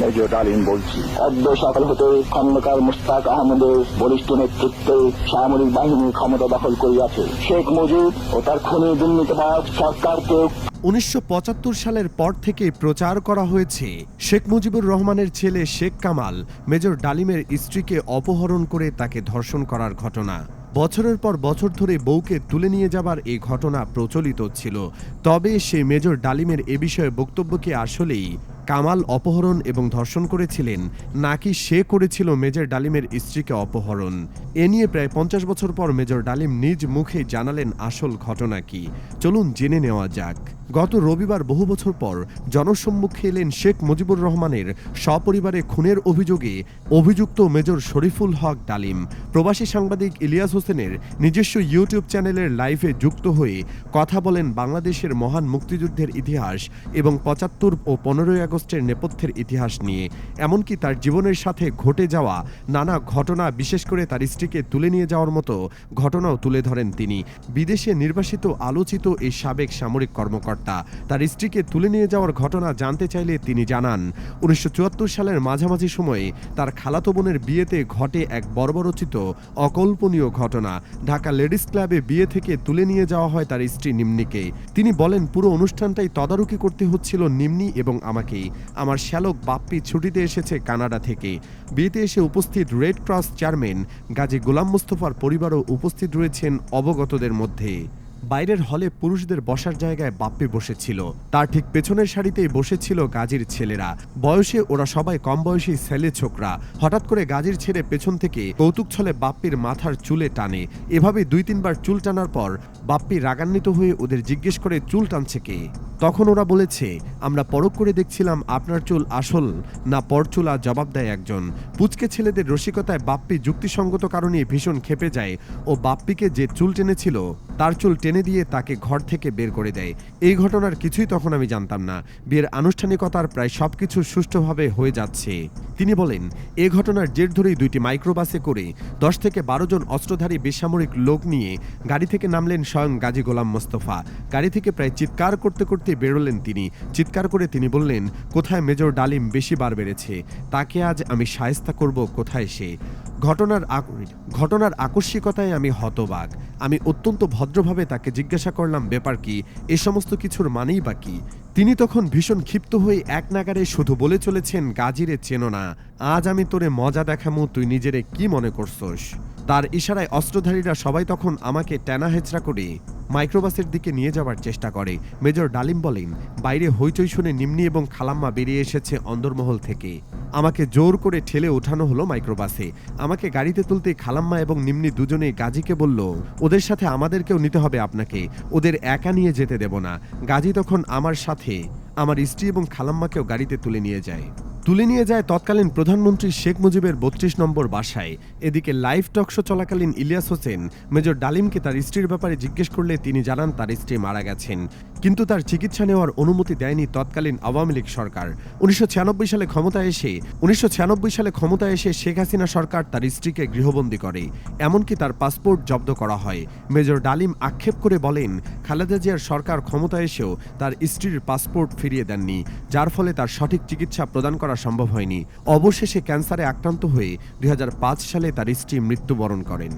Major ডালিম বলছি। অদ্য সকাল হতে খন্দকার মুস্তাক আহমদের বলিষ্ঠ নেতৃত্বে সামরিক বাহিনী ক্ষমতা দখল করিয়াছে। শেখ মুজিব ও তার খুনি দুর্নীতিবাদ সরকারকে উনিশশো সালের পর থেকে প্রচার করা হয়েছে, শেখ মুজিবুর রহমানের ছেলে শেখ কামাল মেজর ডালিমের স্ত্রীকে অপহরণ করে তাকে ধর্ষণ করার ঘটনা। বছরের পর বছর ধরে বউকে তুলে নিয়ে যাবার এই ঘটনা প্রচলিত ছিল। তবে সে মেজর ডালিমের এ বিষয়ে বক্তব্য কি আসলেই কামাল অপহরণ এবং ধর্ষণ করেছিলেন, নাকি সে করেছিল মেজর ডালিমের স্ত্রীকে অপহরণ? এ নিয়ে প্রায় পঞ্চাশ বছর পর মেজর ডালিম নিজ মুখে জানালেন আসল ঘটনা কি। চলুন জেনে নেওয়া যাক। গত রবিবার বহু বছর পর জনসম্মুখে এলেন শেখ মুজিবুর রহমানের সপরিবারে খুনের অভিযোগে অভিযুক্ত মেজর শরীফুল হক ডালিম। প্রবাসী সাংবাদিক ইলিয়াস হোসেনের নিজস্ব ইউটিউব চ্যানেলের লাইভে যুক্ত হয়ে কথা বলেন বাংলাদেশের মহান মুক্তিযুদ্ধের ইতিহাস এবং পঁচাত্তর ও পনেরোই আগস্টের নেপথ্যের ইতিহাস নিয়ে। এমনকি তার জীবনের সাথে ঘটে যাওয়া নানা ঘটনা, বিশেষ করে তার স্ত্রীকে তুলে নিয়ে যাওয়ার মতো ঘটনাও তুলে ধরেন তিনি। বিদেশে নির্বাসিত, আলোচিত এই সাবেক সামরিক কর্মকর্তা তার স্ত্রীকে তুলে নিয়ে যাওয়ার ঘটনা জানতে চাইলে তিনি জানান, উনিশশো চুয়াত্তর সালের মাঝামাঝি সময়ে তার খালাতো বোনের বিয়েতে ঘটে এক বর্বরচিত, অকল্পনীয় ঘটনা। ঢাকা লেডিস ক্লাবে বিয়ে থেকে তুলে নিয়ে যাওয়া হয় তার স্ত্রী নিম্নিকে। তিনি বলেন, পুরো অনুষ্ঠানটাই তদারকি করতে হচ্ছিল নিম্নি এবং আমাকেই আমার শ্যালক বাপ্পি ছুটিতে এসেছে কানাডা থেকে। বিয়েতে এসে উপস্থিত Red Cross chairman Gazi Golam মুস্তফার পরিবারও উপস্থিত রয়েছেন অবগতদের মধ্যে। বাইরের হলে পুরুষদের বসার জায়গায় বাপ্পি বসেছিল। তার ঠিক পেছনের সারিতেই বসেছিল গাজীর ছেলেরা। বয়সে ওরা সবাই কম বয়সী ছেলে ছোকরা। হঠাৎ করে গাজীর ছেড়ে পেছন থেকে কৌতুক ছলে বাপ্পির মাথার চুলে টানে। এভাবে দুই তিনবার চুল টানার পর বাপ্পি রাগান্বিত হয়ে ওদের জিজ্ঞেস করে, চুল টানছে কে? তখন ওরা বলেছে, আমরা পরখ করে দেখছিলাম আপনার চুল আসল না পরচুলা জবাব দেয় একজন। পুচকে ছেলেদের রসিকতায় বাপ্পি যুক্তিসঙ্গত কারণে ভীষণ খেপে যায় ও বাপ্পিকে যে চুল টেনেছিল, তার চুল টেনে দিয়ে তাকে ঘর থেকে বের করে দেয়। এই ঘটনার কিছুই তখন আমি জানতাম না। বিয়ের আনুষ্ঠানিকতার প্রায় সবকিছু সুষ্ঠুভাবে হয়ে যাচ্ছে। তিনি বলেন, এ ঘটনার জের ধরেই দুইটি মাইক্রোবাসে করে দশ থেকে বারো জন অস্ত্রধারী বেসামরিক লোক নিয়ে গাড়ি থেকে নামলেন স্বয়ং গাজী গোলাম মোস্তফা। গাড়ি থেকে প্রায় চিৎকার করতে করতে বেরোলেন তিনি। চিৎকার করে তিনি বললেন, কোথায় মেজর ডালিম বেশি বার বেড়েছে? তাকে আজ আমি সায়স্তা করব কোথায় সে? ঘটনার ঘটনার আকস্মিকতায় আমি হতবাক। আমি অত্যন্ত ভদ্রভাবে তাকে জিজ্ঞাসা করলাম, ব্যাপার কি? এ সমস্ত কিছুর মানেই বা কি? তিনি তখন ভীষণ ক্ষিপ্ত হয়ে এক নাগারে শুধু বলে চলেছেন, গাজিরে চেনো না। আজ আমি তোরে মজা দেখামু, তুই নিজেরে কি মনে করছস? তার ইশারায় অস্ত্রধারীরা সবাই তখন আমাকে টেনা হেচড়া করে মাইক্রোবাসের দিকে নিয়ে যাওয়ার চেষ্টা করে। মেজর ডালিম বলেন, বাইরে হইচই শুনে নিম্নি এবং খালাম্মা বেরিয়ে এসেছে অন্দরমহল থেকে। আমাকে জোর করে ঠেলে ওঠানো হলো মাইক্রোবাসে। আমাকে গাড়িতে তুলতে খালাম্মা এবং নিম্নি দুজনে গাজীকে বলল, ওদের সাথে আমাদেরকেও নিতে হবে আপনাকে। ওদের একা নিয়ে যেতে দেব না। গাজী তখন আমার সাথে। আমার স্ত্রী এবং খালাম্মাকেও গাড়িতে তুলে নিয়ে যায়। তুলে নিয়ে যায় তৎকালীন প্রধানমন্ত্রী শেখ মুজিবের বত্রিশ নম্বর বাসায়। এদিকে লাইভ টকশো চলাকালীন ইলিয়াস হোসেন, মেজর ডালিমকে তার স্ত্রীর ব্যাপারে জিজ্ঞেস করলে তিনি জানান তার স্ত্রী মারা গেছেন। কিন্তু তার চিকিৎসা নেওয়ার অনুমতি দেয়নি তৎকালীন আওয়ামী লীগ সরকার। উনিশশো ছিয়ানব্বই সালে ক্ষমতায় এসে, উনিশশো ছিয়ানব্বই সালে ক্ষমতায় এসে শেখ হাসিনা সরকার তার স্ত্রীকে গৃহবন্দী করে, এমনকি তার পাসপোর্ট জব্দ করা হয়। মেজর ডালিম আক্ষেপ করে বলেন, খালেদা জিয়ার সরকার ক্ষমতায় এসেও তার স্ত্রীর পাসপোর্ট ফিরিয়ে দেননি, যার ফলে তার সঠিক চিকিৎসা প্রদান করা সম্ভব হয়নি। অবশেষে ক্যান্সারে আক্রান্ত হয়ে দুই হাজার পাঁচ সালে তার স্ত্রী মৃত্যুবরণ করেন।